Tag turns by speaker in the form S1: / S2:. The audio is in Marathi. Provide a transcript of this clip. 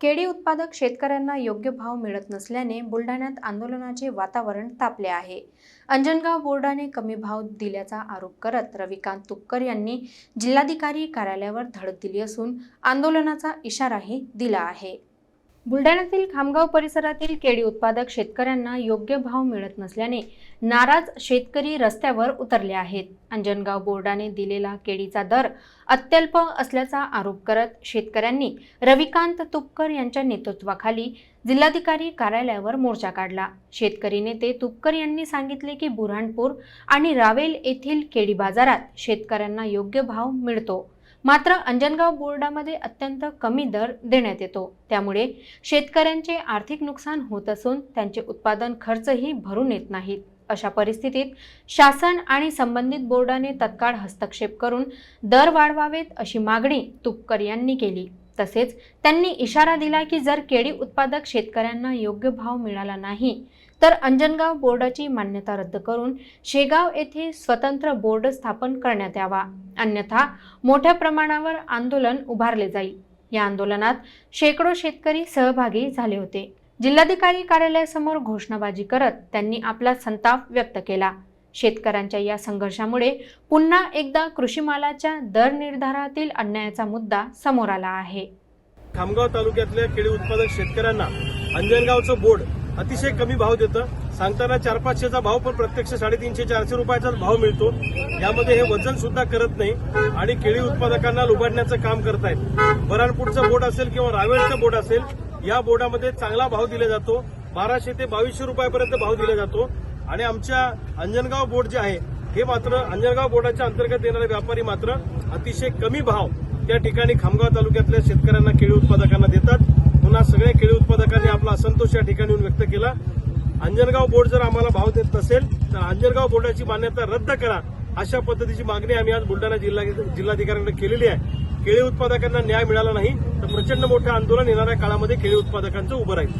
S1: केळी उत्पादक शेतकऱ्यांना योग्य भाव मिळत नसल्याने बुलढाण्यात आंदोलनाचे वातावरण तापले आहे. अंजनगाव बोर्डाने कमी भाव दिल्याचा आरोप करत रविकांत तुपकर यांनी जिल्हाधिकारी कार्यालयावर धडक दिली असून आंदोलनाचा इशाराही दिला आहे. बुलढाण्यातील खामगाव परिसरातील केळी उत्पादक शेतकऱ्यांना योग्य भाव मिळत नसल्याने नाराज शेतकरी रस्त्यावर उतरले आहेत. अंजनगाव बोर्डाने दिलेला केळीचा दर अत्यल्प असल्याचा आरोप करत शेतकऱ्यांनी रविकांत तुपकर यांच्या नेतृत्वाखाली जिल्हाधिकारी कार्यालयावर मोर्चा काढला. शेतकरी नेते तुपकर यांनी सांगितले की बुऱ्हाणपूर आणि रावेल येथील केळी बाजारात शेतकऱ्यांना योग्य भाव मिळतो. मात्र अंजनगाव बोर्डामध्ये अत्यंत कमी दर देण्यात येतो. त्यामुळे शेतकऱ्यांचे आर्थिक नुकसान होत असून त्यांचे उत्पादन खर्चही भरून येत नाहीत. अशा परिस्थितीत शासन आणि संबंधित बोर्डाने तत्काळ हस्तक्षेप करून दर वाढवावेत अशी मागणी तुपकर यांनी केली. तसेच त्यांनी इशारा दिला की जर केळी उत्पादक शेतकऱ्यांना योग्य भाव मिळाला नाही तर अंजनगाव बोर्डाची मान्यता रद्द करून शेगाव येथे स्वतंत्र बोर्ड स्थापन करण्यात यावा. अन्यथा मोठ्या प्रमाणावर आंदोलन उभारले जाईल. या आंदोलनात शेकडो शेतकरी सहभागी झाले होते. जिल्हाधिकारी कार्यालयासमोर घोषणाबाजी करत त्यांनी आपला संताप व्यक्त केला. शेतकऱ्यांच्या या संघर्षामुळे पुन्हा एकदा कृषीमालाच्या दर निर्धारातील अन्यायाचा मुद्दा समोर आला आहे.
S2: खामगाव तालुक्यातल्या केळी उत्पादक शेतकऱ्यांना अंजनगावचं बोर्ड अतिशय कमी भाव देतं. सांगताना चार पाचशेचा भाव पण प्रत्यक्ष साडेतीनशे चारशे रुपयाचाच भाव मिळतो. यामध्ये हे वजन सुद्धा करत नाही आणि केळी उत्पादकांना लुबाडण्याचं काम करतायत. बराणपूरचं बोर्ड असेल किंवा रावेरचं बोर्ड असेल या बोर्डामध्ये चांगला भाव दिला जातो. बाराशे ते बावीसशे रुपयापर्यंत भाव दिला जातो. आणि आमच्या अंजनगाव बोर्ड जे आहे हे मात्र अंजनगाव बोर्डाच्या अंतर्गत येणारे व्यापारी मात्र अतिशय कमी भाव त्या ठिकाणी खामगाव तालुक्यातल्या शेतकऱ्यांना केळी उत्पादकांना देतात. पुन्हा सगळ्या केळी उत्पादकांनी आपला असंतोष या ठिकाणी येऊन व्यक्त केला. अंजनगाव बोर्ड जर आम्हाला भाव देत नसेल तर अंजनगाव बोर्डाची मान्यता रद्द करा अशा पद्धतीची मागणी आम्ही आज बुलढाणा जिल्हा जिल्हाधिकाऱ्यांकडे केलेली आहे. केळी उत्पादकांना न्याय मिळाला नाही तर प्रचंड मोठं आंदोलन येणाऱ्या काळामध्ये केळी उत्पादकांचं उभं राहील.